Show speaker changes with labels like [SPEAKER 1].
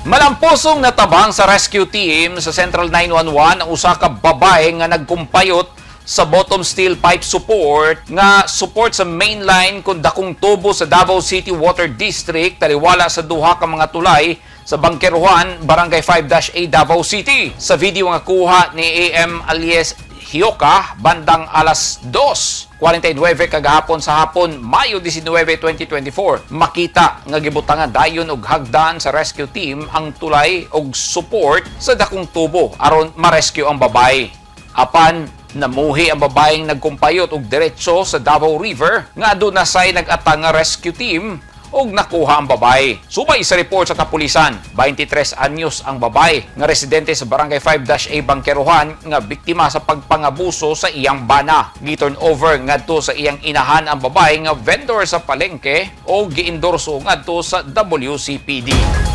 [SPEAKER 1] Malampusong natabang sa rescue team sa Central 911 ang usa ka babae nga nagkumpayot sa bottom steel pipe support nga support sa main line kung dakong tubo sa Davao City Water District taliwala sa duha ka mga tulay sa Bangkeruhan, Barangay 5-A Davao City. Sa video nga kuha ni AM alias Hioka bandang alas 2.49 kagahapon sa hapon, Mayo 19, 2024. Makita nga gibutangan dayon og hagdan sa rescue team ang tulay og support sa dakong tubo aron ma-rescue ang babae. Apan namuhi ang babaeng nagkumpayot og diretso sa Davao River nga doon na say nag-atang nga rescue team og nakuha ang babae. Subay sa report sa kapulisan, 23 anyos ang babae nga residente sa Barangay 5-A Bangkeruhan nga biktima sa pagpangabuso sa iyang bana. Giturn over ngadto sa iyang inahan ang babae nga vendor sa palengke o giendorso ngadto sa WCPD.